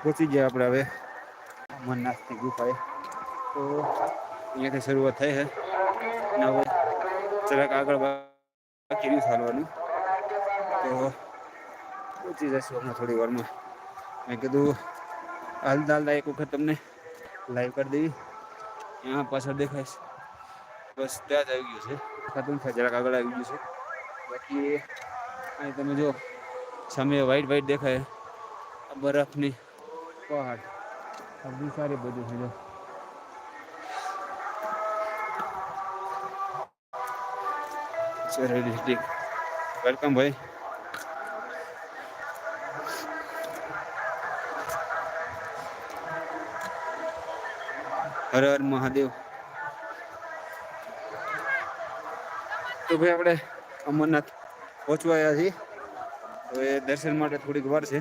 પહોંચી ગયા આપણે હવે અમરનાથની ગુફાએ તો અહીંયાથી શરૂઆત થઈ છે અને હવે જરાક આગળ બાકી રહ્યું ચાલવાનું તો પહોંચી જશું હમણાં થોડી વારમાં મેં કીધું હાલતા હાલતા એક વખત તમને લાઈવ કરી દેવી અહીંયા પાછળ દેખાય છે બસ ત્યાં જ આવી ગયું છે ખાતું થાય જરાક આગળ આવી ગયું છે બાકી અહીં તમે જો સામે વ્હાઈટ વ્હાઈટ દેખાય આ બરફની પહાડ આ બહુ સારી બધું છે જો સરેલી ડિસ્ટ્રિક્ટ વેલકમ ભાઈ હર હર મહાદેવ તો ભાઈ આપણે અમરનાથ પહોંચવા આવ્યા છીએ હવે દર્શન માટે થોડીક વાર છે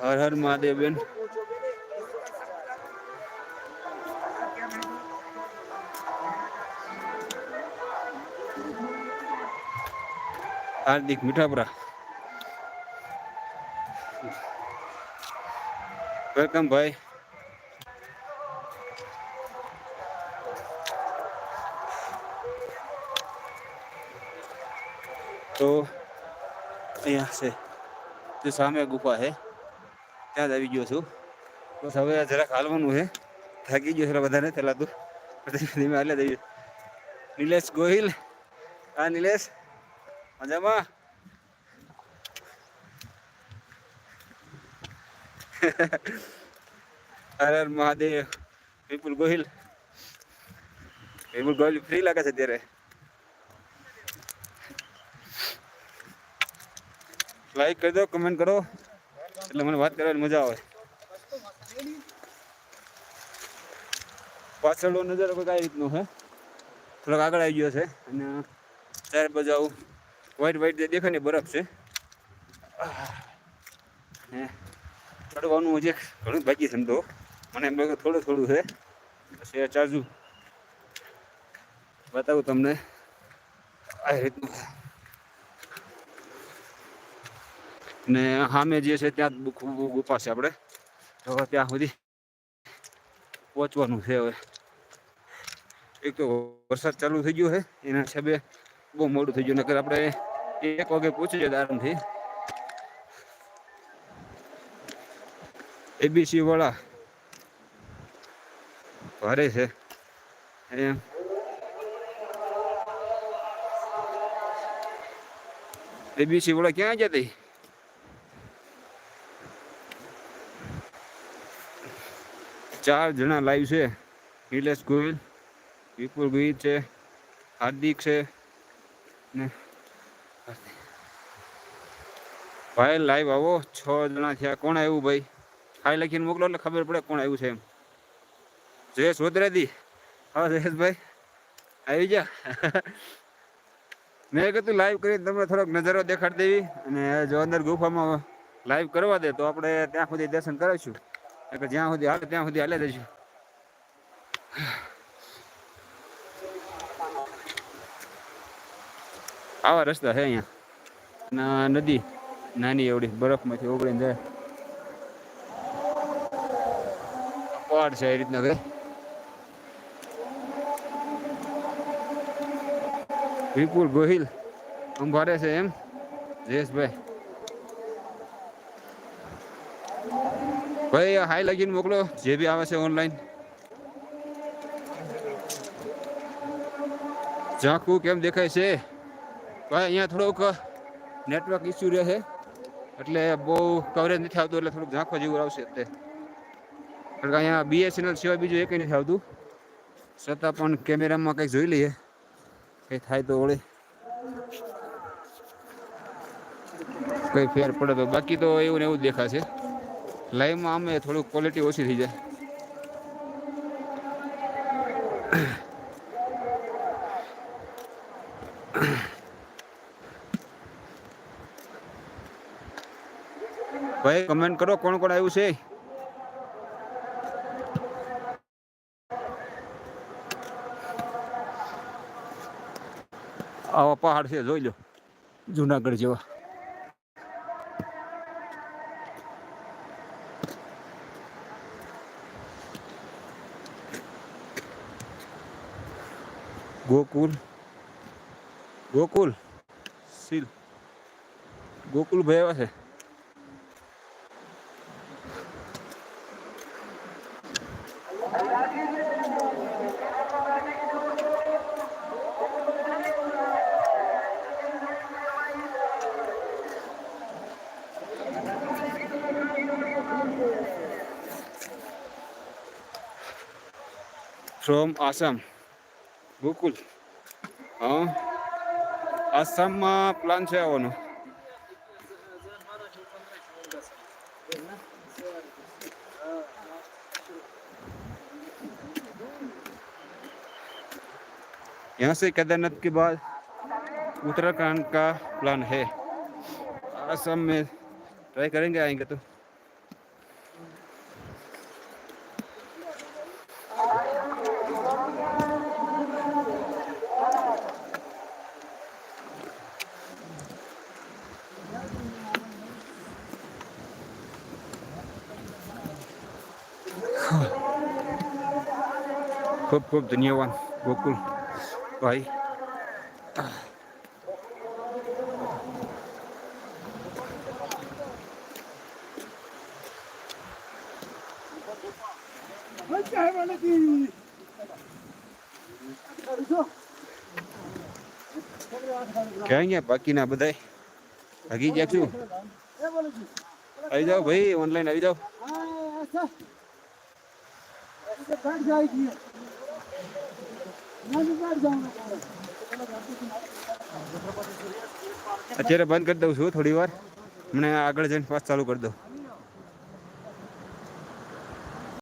હર હર મહાદેવ બેન હાર્દિક મીઠાપુરા વેલકમ ભાઈ તો અહીંયા છે જે સામે ગુફા છે ત્યાં જ આવી ગયો છું બસ હવે જરાક હાલવાનું છે થાકી ગયો છે વધારે ચલાતું પછી ધીમે હાલે જઈએ નિલેશ ગોહિલ હા નિલેશ મજામાં હર હર મહાદેવ વિપુલ ગોહિલ વિપુલ ગોહિલ ફ્રી લાગે છે અત્યારે લાઈક કરી દો કમેન્ટ કરો. એટલે મને વાત કરવાની મજા આવે. પાછળનો નજારો કોઈ કઈ રીતનો છે. થોડોક આગળ આવી ગયો છે. અને ચાર બાજુ આવું વ્હાઈટ વ્હાઈટ જે દેખાય ને બરફ છે. હે. ચડવાનું હજી ઘણું બાકી છે તો. મને એમ લાગે થોડું થોડું છે. પછી ચાર્જુ બતાવું તમને. આ રીતનું ને સામે જે છે ત્યાં ગુફા છે આપણે. તો ત્યાં સુધી પહોંચવાનું છે હવે. એક તો વરસાદ ચાલુ થઈ ગયો છે. એના હિસાબે બહુ મોડું થઈ ગયું. નકર આપણે એક વાગે પહોંચી જાય આરામથી. એબીસી વાળા ભારે છે. એમ એબીસી વાળા ક્યાં જતી ચાર જણા લાઈવ છે. નિલેશ ગોહિલ, વિપુલ ગોહિલ છે, હાર્દિક છે ને ભાઈ લાઈવ આવો. છ જણા થયા. કોણ આવ્યું ભાઈ? ખાઈ લખીને મોકલો એટલે ખબર પડે કોણ આવ્યું છે એમ. જયેશ વદરાદી. હા જયેશભાઈ આવી જા મેં કીધું લાઈવ કરી તમને થોડોક નજારો દેખાડી દેવી અને જો અંદર ગુફામાં લાઈવ કરવા દે તો આપણે ત્યાં સુધી દર્શન કરાવીશું. જ્યાં સુધી હાલે, ત્યાં સુધી હાલે જઈશું આવા રસ્તા છે અહીંયા. નદી. નાની એવડી, બરફમાંથી ઓગળીને જાય. પહાડ છે એ રીતના કે વિપુલ ગોહિલ અંભારે છે એમ. જયેશભાઈ. ભાઈ હાઈ લગીને મોકલો, જે બી આવે છે ઓનલાઈન ઝાંખું કેમ દેખાય છે? ભાઈ, અહીંયા થોડુંક નેટવર્ક ઇસ્યુ રહે છે. એટલે બહુ કવરેજ નથી આવતું, એટલે થોડુંક ઝાંખવા જેવું આવશે એટલે કારણ કે અહીંયા બીએસએનએલ સિવાય બીજું એક નથી આવતું. છતાં પણ કેમેરામાં કંઈક જોઈ લઈએ. કંઈ થાય તો વળે. કંઈ ફેર પડે તો. બાકી તો એવું ને એવું જ દેખાશે. લાઈવમાં આમે થોડુંક ક્વોલિટી ઓછી થઈ જાય. ભાઈ કમેન્ટ કરો, કોણ કોણ આવ્યું છે? આવા પહાડ છે, જોઈ લો. જુનાગઢ જેવા. गोकुल। गोकुल। सील। गोकुल भैया से from Assam. ગોકુલ હા આસામમાં પ્લાન છે આવવાનો यहाँ से केदारनाथ के बाद उत्तराखंड का प्लान है असम में ट्राई करेंगे आएंगे तो ખૂબ ખૂબ ધન્યવાદ ગોકુલ ભાઈ ક્યાં ગયા બાકીના બધાય ભાગી ગયા છું આવી જાઓ ભાઈ ઓનલાઈન આવી જાઓ અત્યારે બંધ કરી દઉં છું થોડી વાર મને આગળ જઈને પાસ ચાલુ કરી દઉં